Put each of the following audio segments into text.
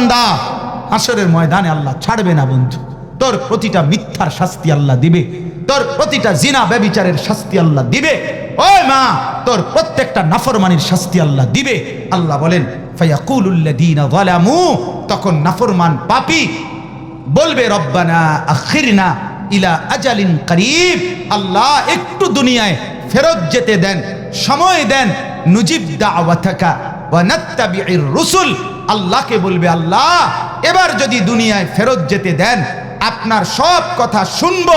বান্দা হাসরের ময়দানে আল্লাহ ছাড়বে না বন্ধু। তোর প্রতিটা মিথ্যার শাস্তি আল্লাহ দিবে। তোর প্রতিটা জিনা ব্যবিচারের শাস্তি আল্লাহ দিবে। ওই মা, তোর প্রত্যেকটা নাফরমানির শাস্তি আল্লাহ দিবে। আল্লাহ বলেন তখন নাফরমান পাপি বলবে, রব্বানা আখিরনা ইলা আজালিন করিব আল্লাহ একটু দুনিয়ায় ফেরত যেতে দেন, সময় দেন, নুজিব দাওয়াতাকা ওয়া নাত্তাবিউর রুসুল আল্লাহকে বলবে, আল্লাহ, এবার যদি দুনিয়ায় ফেরত যেতে দেন, আপনার সব কথা শুনব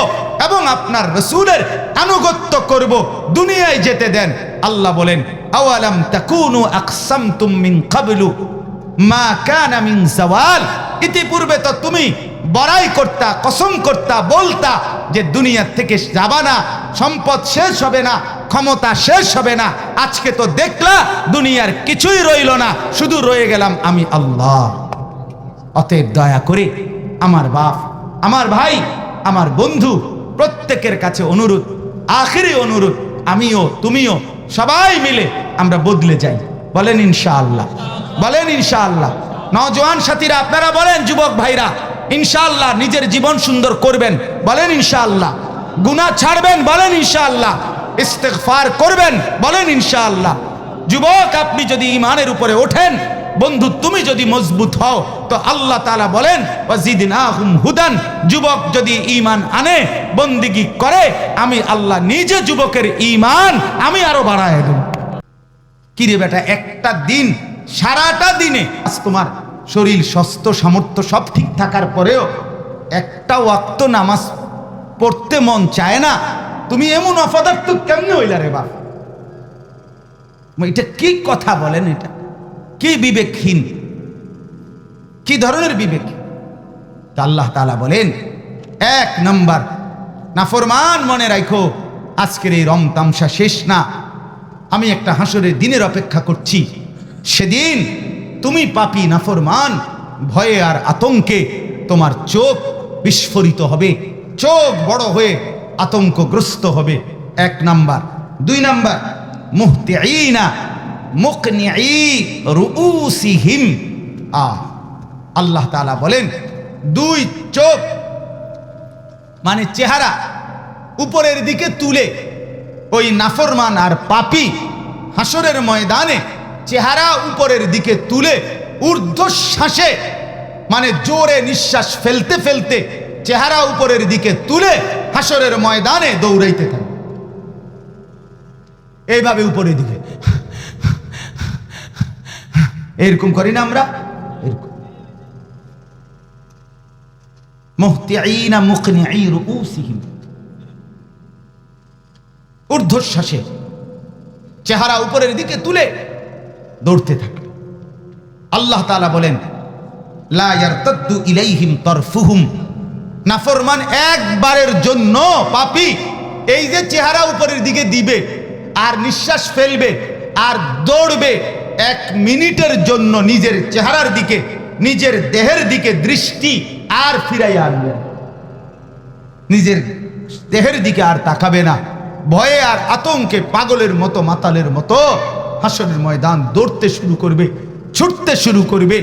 এবং আপনার রসুলের আনুগত্য করব। দুনিয়ায় যেতে দেন। আল্লাহ বলেন, আওয়ালাম তাকুনু আকসামতুম মিন কাবলু? মা কানা মিন ইতিপূর্বে তো তুমি বড়াই করতা, কসম করতা বলতা যে দুনিয়া থেকে যাবা না, সম্পদ শেষ হবে না, ক্ষমতা শেষ হবে না। আজকে তো দেখলা দুনিয়ার কিছুই রইল না, শুধু রয়ে গেলাম আমি আল্লাহ। অতএব দয়া করে আমার বাপ, আমার ভাই, আমার বন্ধু, প্রত্যেকের কাছে অনুরোধ, আখেরি অনুরোধ, আমিও, তুমিও, সবাই মিলে আমরা বদলে যাই। বলেন ইনশাআল্লাহ বলেন ইনশাআল্লাহ। নজওয়ান সাথীরা, আপনারা বলেন, যুবক ভাইরা, ইনশাআল্লাহ নিজের জীবন সুন্দর করবেন। বলেন ইনশাআল্লাহ। গুনাহ ছাড়বেন, বলেন ইনশাআল্লাহ। ইস্তেগফার করবেন, বলেন ইনশাআল্লাহ। যুবক, আপনি যদি ইমানের উপরে ওঠেন, বন্ধু, তুমি যদি মজবুত হও, তো আল্লাহ তালা বলেন হুদান। যুবক যদি ঈমান আনে, বন্দিগি করে, আমি আল্লাহ নিজে যুবকের ঈমান, আমি আরও বাড়ায় দেব। কি রে বেটা, একটা দিন সারাটা দিনে আজ তোমার শরীর, স্বাস্থ্য, সামর্থ্য সব ঠিক থাকার পরেও একটা ওয়াক্ত নামাজ পড়তে মন চায় না। তুমি এমন অপদার্থ কেমনে হইলা রে বাপ? এটা কি কথা বলেন এটা? কি বিবেকহীন? কি ধরনের বিবেক? আল্লাহ তাআলা বলেন, এক নাম্বার, নাফরমান মনে রাখো আজকের এই রং তামসা শেষ না। আমি একটা হাসরের দিনের অপেক্ষা করছি। সেদিন তুমি পাপি নাফরমান, ভয়ে আর আতঙ্কে তোমার চোখ বিস্ফোরিত হবে, চোখ বড় হয়ে আতঙ্কগ্রস্ত হবে। এক নাম্বার। দুই নাম্বার। মুহতিঈনা মুকনিঈ রুউসিহিম। আ, আল্লাহ তাআলা বলেন, দুই চোখ মানে চেহারা উপরের দিকে তুলে ওই নাফরমান আর পাপি হাসরের ময়দানে চেহারা উপরের দিকে তুলে ঊর্ধ্বশ্বাসে মানে জোরে নিঃশ্বাস ফেলতে ফেলতে চেহারা উপরের দিকে তুলে হাসরের ময়দানে দৌড়াইতে থাকে। এইভাবে উপরের দিকে। এরকম করি না আমরা? ঊর্ধ্বশ্বাসে, চেহারা উপরের দিকে তুলে দৌড়তে থাকে আল্লাহ তাআলা বলেন, লা ইয়ারতাদ্দু ইলাইহিম তরফুহুম। নাফরমান একবারের জন্য পাপি, এই যে চেহারা উপরের দিকে দিবে, আর নিঃশ্বাস ফেলবে, আর দৌড়বে, এক মিনিটের জন্য নিজের চেহারার দিকে, নিজের দেহের দিকে দৃষ্টি আর ফিরাইয়া আনবে নিজের দেহের দিকে আর তাকাবে না। ভয়ে আর আতঙ্কে পাগলের মতো, মাতালের মতো হাসনের ময়দান দৌড়তে শুরু করবে, ছুটতে শুরু করবে।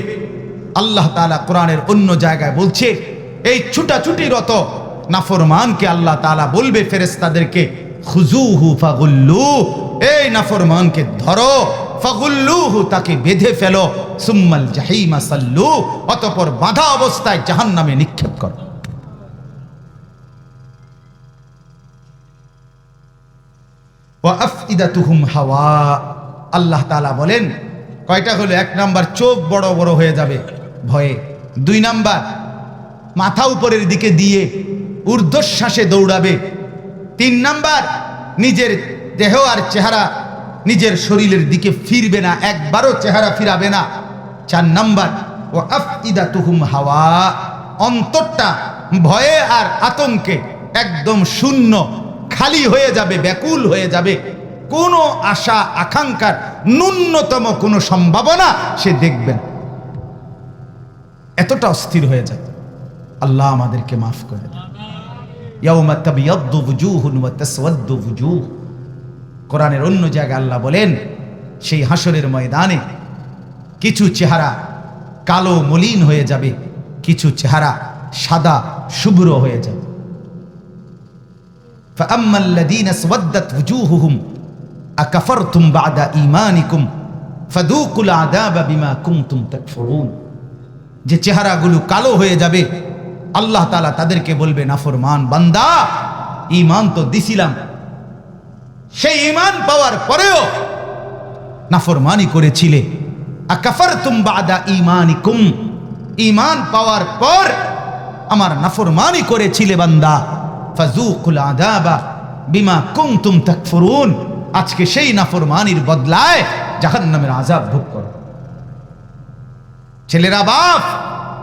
আল্লাহ তাআলা কোরআনের অন্য জায়গায় বলছে, এই ছুটাছুটিরত নাফরমানকে আল্লাহ তালা বলবে ফেরেশতাদেরকে খুজুহু ফাগুল্লু এই নাফরমানকে ধরো ফাগুল্লুহু তাকে বেঁধে ফেলো সুম্মাল জাহিমা সাল্লু অতঃপর বাঁধা অবস্থায় জাহান্নামে নিক্ষেপ করো ওয়াফইদাতুহুম হাওয়া আল্লাহ তালা বলেন, কয়টা হলো? এক নাম্বার চোখ বড় বড় হয়ে যাবে ভয়ে। দুই নাম্বার, মাথা উপরের দিকে দিয়ে ঊর্ধ্বশ্বাসে দৌড়াবে। তিন নাম্বার, নিজের দেহ আর চেহারা নিজের শরীরের দিকে ফিরবে না, একবারও চেহারা ফিরাবে না। চার নাম্বার ও আফইদাতুহুম হাওয়া, অন্তরটা ভয়ে আর আতঙ্কে একদম শূন্য, খালি হয়ে যাবে, ব্যাকুল হয়ে যাবে। কোনো আশা আকাঙ্ক্ষার ন্যূনতম কোনো সম্ভাবনা সে দেখবেন এতটা অস্থির হয়ে যাবে আল্লাহ আমাদেরকে মাফ করে দেন ইয়াউমা তাবিয়াদ্দু বুজুহুন ওয়া তাসওয়াদ্দু বুজুহ কোরআনের অন্য জায়গায় আল্লাহ বলেন সেই হাসরের ময়দানে কিছু চেহারা কালো মলিন হয়ে যাবে কিছু চেহারা সাদা শুভ্র হয়ে যাবে فأما الذين اسودت وجوههم আকাফার তুম বাদা ইমানিকুম ফাদুকুল আদা বা বিমা কুমতুম তাকফুরুন যে চেহারাগুলো কালো হয়ে যাবে, আল্লাহ তালা তাদেরকে বলবে, নাফরমান বান্দা ইমান তো দিছিলাম। সেই ইমান পাওয়ার পরেও নাফরমানি করেছিলে। আকাফার তুম বাদা ইমানিকুম ইমান পাওয়ার পর আমার নাফরমানি করেছিলে বান্দা। ফাজুকুল আদাবা বিমা কুমতুম তাকফুরুন। আজকে সেই নাফরমানির বদলায় জাহান্নামের আযাব ভোগ করো। ছেলেরা বাপ,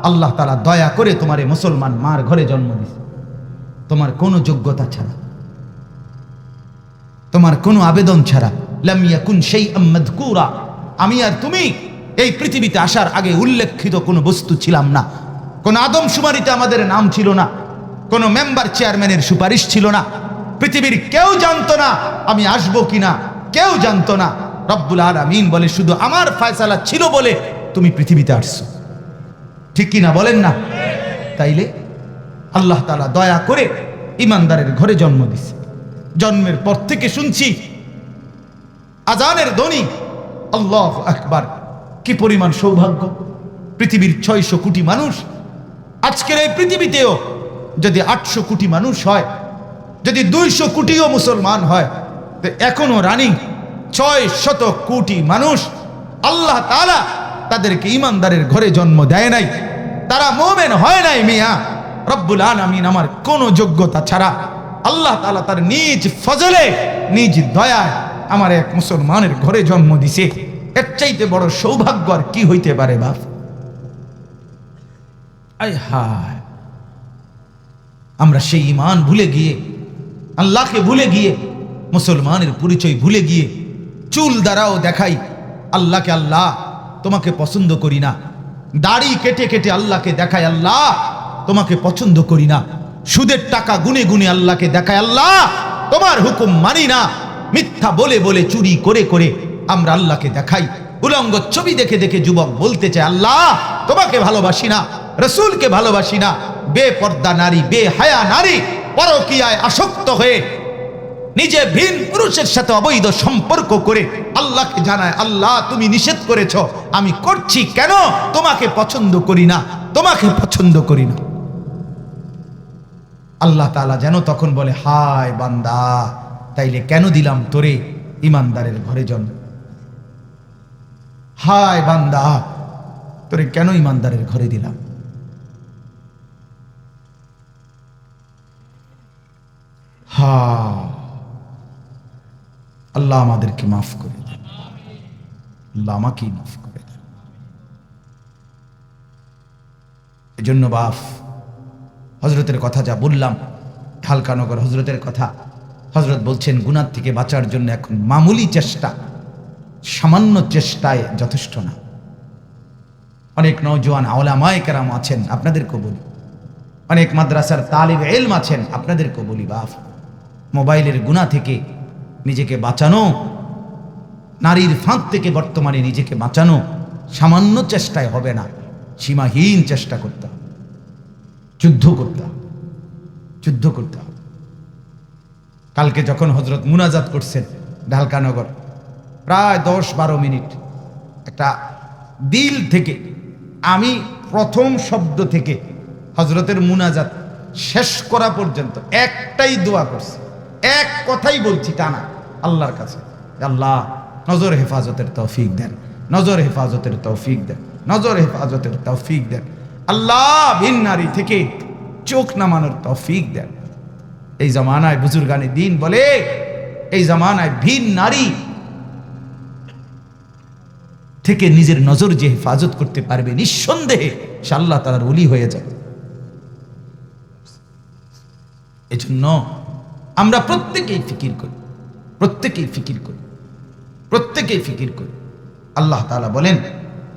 আল্লাহ তাআলা দয়া করে তোমারে মুসলমান মার ঘরে জন্ম দিয়েছে তোমার কোনো যোগ্যতা ছাড়া। তোমার কোনো আবেদন ছাড়া। লাম ইয়াকুন সেই মাযকুরা। আমি আর তুমি এই পৃথিবীতে আসার আগে উল্লেখিত কোনো বস্তু ছিলাম না। কোন আদমশুমারিতে আমাদের নাম ছিল না। কোনো মেম্বার চেয়ারম্যানের সুপারিশ ছিল না। পৃথিবীর কেউ জানতো না আমি আসব কিনা, কেউ জানতো না। রব্বুল আলামিন বলে, শুধু আমার ফয়সালা ছিল বলে তুমি পৃথিবীতে আসছো। ঠিক কিনা বলেন না? তাইলে আল্লাহ তাআলা দয়া করে ইমানদারের ঘরে জন্ম দিছে। জন্মের পর থেকে শুনছি, আজানের ধ্বনি, আল্লাহ আকবার, কি পরিমাণ সৌভাগ্য। পৃথিবীর ছয়শো কোটি মানুষ, আজকের এই পৃথিবীতেও যদি আটশো কোটি মানুষ হয় যদি দুইশো কোটিও মুসলমান হয়, তো এখনও রানিং ছয় শত কোটি মানুষ আল্লাহ তাআলা তাদেরকে ইমানদারের ঘরে জন্ম দেয় নাই। তারা মোমেন হয় নাই মিয়া। রব্বুল আলামিন আমার কোনো যোগ্যতা ছাড়া আল্লাহ তাআলা তার নিজ ফজলে, নিজ দয়ায় আমার এক মুসলমানের ঘরে জন্ম দিছে। এর চাইতে বড় সৌভাগ্য আর কি হইতে পারে বাপ? আমরা সেই ইমান ভুলে গিয়ে আল্লাহকে ভুলে গিয়ে, মুসলমানের পরিচয় ভুলে গিয়ে, চুল দ্বারাও দেখাই, আল্লাহকে আল্লাহ তোমাকে পছন্দ করি না। দাড়ি কেটে কেটে আল্লাহকে দেখায় আল্লাহ তোমাকে পছন্দ করি না। সুদের টাকা গুনে গুনে আল্লাহকে দেখায় আল্লাহ তোমার হুকুম মানি না। মিথ্যা বলে বলে, চুরি করে করে আমরা আল্লাহকে দেখাই। উলঙ্গ ছবি দেখে দেখে যুবক বলতে চায়, আল্লাহ তোমাকে ভালোবাসি না, রসুলকে ভালোবাসি না। বেপর্দা নারী বে হায়া নারী পরকিয়ায় আসক্ত হয়ে নিজে ভিন পুরুষের সাথে অবৈধ সম্পর্ক করে আল্লাহকে জানায়, আল্লাহ, তুমি নিষেধ করেছ। আমি করছি কেন? তোমাকে পছন্দ করি না। তোমাকে পছন্দ করি না। আল্লাহ তাআলা যেন তখন বলে, হায় বান্দা, তাইলে কেন দিলাম তোরে ইমানদারের ঘরে জন্ম হায় বান্দা, তোরে কেন ইমানদারের ঘরে দিলাম? হা। আল্লাহ আমাদেরকে মাফ করে দেন। আল্লাহ আমাকেই মাফ করে দেন। এজন্য বাফ হজরতের কথা যা বললাম হালকানগর হজরতের কথা হজরত বলছেন গুনার থেকে বাঁচার জন্য এখন মামুলি চেষ্টা, সামান্য চেষ্টায় যথেষ্ট না। অনেক নৌজওয়ান আওলামায় কেরাম আছেন, আপনাদেরকেও বলি। অনেক মাদ্রাসার তালিব এলম আছেন, আপনাদেরকেও বলি বাফ। মোবাইলের গুণা থেকে নিজেকে বাঁচানো, নারীর ফাঁক থেকে বর্তমানে নিজেকে বাঁচানো সামান্য চেষ্টায় হবে না, সীমাহীন চেষ্টা করতে হবে, যুদ্ধ করতে হবে, যুদ্ধ করতে হবে। কালকে যখন হজরত মুনাজাত করছেন ঢালকানগর, প্রায় দশ বারো মিনিট, একটা দিল থেকে, আমি প্রথম শব্দ থেকে হজরতের মুনাজাত শেষ করা পর্যন্ত একটাই দোয়া করছি। এক কথাই বলছি, টানা। আল্লাহর কাছে। আল্লাহ, নজর হেফাজতের তৌফিক দেন। নজর হেফাজতের তৌফিক দেন। নজর হেফাজতের তৌফিক দেন। আল্লাহ ভিন নারী থেকে চোখ নামানোর তৌফিক দেন। এই জামানায় বুজুর্গানি দিন বলে, এই জামানায় ভিন নারী থেকে নিজের নজর যে হেফাজত করতে পারবে নিঃসন্দেহে সে আল্লাহ তালার অলি হয়ে যাবে। এজন্য আমরা প্রত্যেকেই ফিকির করি, প্রত্যেকেই ফিকির করি, প্রত্যেকেই ফিকির করি। আল্লাহ তাআলা বলেন,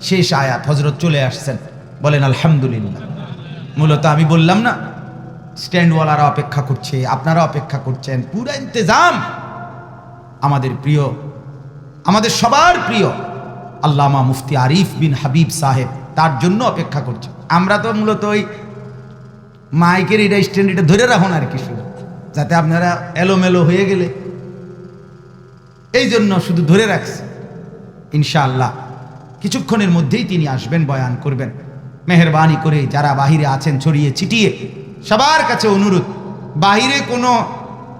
শেষ আয়াত হজরত চলে আসছেন, বলেন, আলহামদুলিল্লাহ। মূলত আমি বললাম না, স্ট্যান্ডওয়ালারা অপেক্ষা করছে, আপনারা অপেক্ষা করছেন, পুরা ইন্তজাম। আমাদের প্রিয়, আমাদের সবার প্রিয় আল্লামা মুফতি আরিফ বিন হাবিব সাহেব তার জন্য অপেক্ষা করছে। আমরা তো মূলত ওই মাইকের এটা স্ট্যান্ড এটা ধরে রাখুন আর কি শুধু। যাতে আপনারা এলোমেলো হয়ে গেলে। এই জন্য শুধু ধরে রাখছে, ইনশাআল্লাহ। কিছুক্ষণের মধ্যেই তিনি আসবেন, বয়ান করবেন। মেহরবানি করে যারা বাহিরে আছেন, ছড়িয়ে ছিটিয়ে, সবার কাছে অনুরোধ, বাহিরে কোনো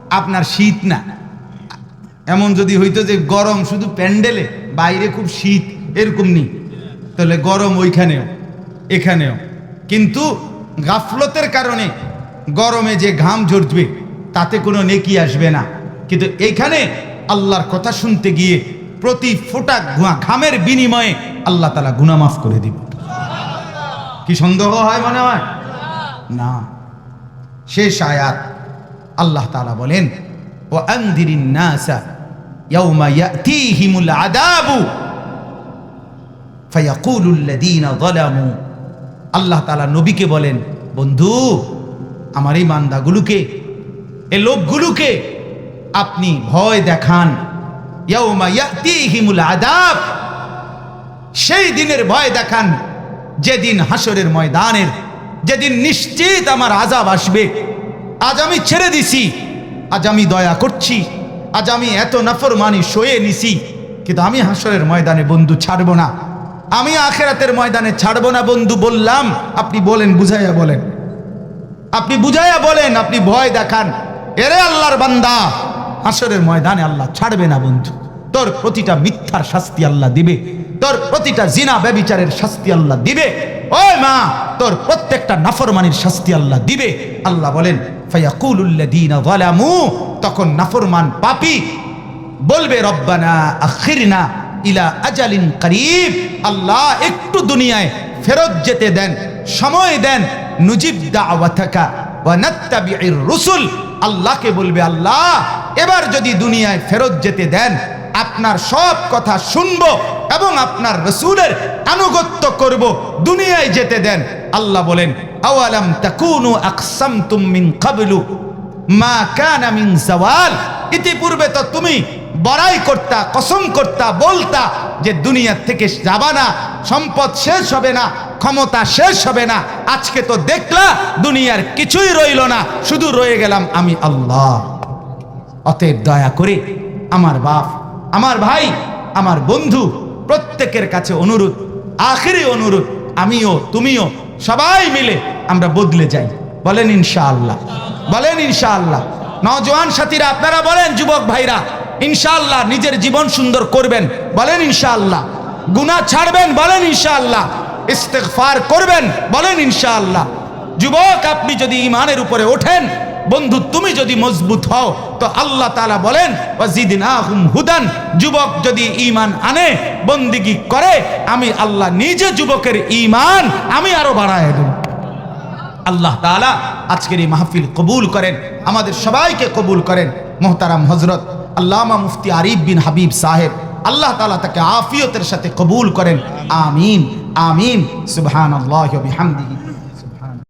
আপনার শীত না। এমন যদি হইতো যে গরম শুধু প্যান্ডেলে, বাইরে খুব শীত, এরকম নেই। তাহলে গরম ওইখানেও, এখানেও। কিন্তু গাফলতের কারণে গরমে যে ঘাম ঝরবে তাতে কোনো নেকি আসবে না। কিন্তু এইখানে আল্লাহর কথা শুনতে গিয়ে প্রতি ফোটা ঘামের বিনিময়ে আল্লাহ তালা গুনা মাফ করে দিব। কি সন্দেহ হয় মনে হয়? না। শেষ আয়াত আল্লাহ তালা বলেন ও আল্লাহ তাআলা নবীকে বলেন, বন্ধু, আমার এই মান্দাগুলোকে এ লোকগুলোকে আপনি ভয় দেখান। আযাব। সেই দিনের ভয় দেখান যেদিন হাসরের ময়দানের, যেদিন নিশ্চিত আমার আজাব আসবে। আজ আমি ছেড়ে দিছি, আজ আমি দয়া করছি, আজ আমি এত নাফরমানি সয়ে নিছি, কিন্তু আমি হাসরের ময়দানে বন্ধু ছাড়বো না। আমি আখেরাতের ময়দানে ছাড়বো না বন্ধু, বললাম, আপনি বলেন, বুঝাইয়া বলেন। আপনি বুঝাইয়া বলেন, আপনি ভয় দেখান। এরে আল্লাহর বান্দা হাসরের ময়দানে আল্লাহ ছাড়বে না বন্ধু। তোর প্রতিটা মিথ্যার শাস্তি আল্লাহ দিবে। তোর প্রতিটা জিনা ব্যবিচারের শাস্তি আল্লাহ দিবে। ওই মা, তোর প্রত্যেকটা নাফরমানির শাস্তি আল্লাহ দিবে। আল্লাহ বলেন তখন নাফরমান পাপি বলবে, রব্বানা আখিরনা ইলা আজালিন করিব আল্লাহ একটু দুনিয়ায় ফেরত যেতে দেন, সময় দেন, নুজিব দাওয়াতাকা ওয়া নাত্তাবিউর রুসুল আল্লাহকে বলবে, আল্লাহ, এবার যদি দুনিয়ায় ফেরত যেতে দেন, আপনার সব কথা শুনব এবং আপনার রসুলের আনুগত্য করব। দুনিয়ায় যেতে দেন। আল্লাহ বলেন, আওয়ালাম তাকুনু আকসাম তুমিন কাবলু? মা কানা মিন ইতিপূর্বে তো তুমি বড়াই করতা, কসম করতা, বলতা যে দুনিয়া থেকে যাবা না, সম্পদ শেষ হবে না, ক্ষমতা শেষ হবে না। আজকে তো দেখলা দুনিয়ার কিছুই রইল না, শুধু রয়ে গেলাম আমি আল্লাহ। অতএব দয়া করে আমার বাপ, আমার ভাই, আমার বন্ধু, প্রত্যেকের কাছে অনুরোধ, আখেরি অনুরোধ, আমিও, তুমিও, সবাই মিলে আমরা বদলে যাই। বলেন ইনশাআল্লাহ বলেন ইনশাআল্লাহ। নজওয়ান সাথীরা, আপনারা বলেন, যুবক ভাইরা ইনশাআল্লাহ নিজের জীবন সুন্দর করবেন। বলেন ইনশাআল্লাহ। গুনাহ ছাড়বেন, বলেন ইনশাআল্লাহ। ইস্তেগফার করবেন, বলেন ইনশাআল্লাহ। যুবক, আপনি যদি ইমানের উপরে ওঠেন, বন্ধু, তুমি যদি মজবুত হও, তো আল্লাহ তাআলা বলেন হুদান। যুবক যদি ঈমান আনে, বন্দিগি করে, আমি আল্লাহ নিজে যুবকের ঈমান, আমি আরও বাড়ায় দেব। আল্লাহ তাআলা আজকের এই মাহফিল কবুল করেন, আমাদের সবাইকে কবুল করেন। মোহতারাম হজরত আল্লামা মুফতি আরিফ বিন হাবিব সাহেব। আল্লাহ তালা তাকে আফিয়তের সাথে কবুল করেন। আমিন আমিন। সুবহান আল্লাহ বিহামদিহি।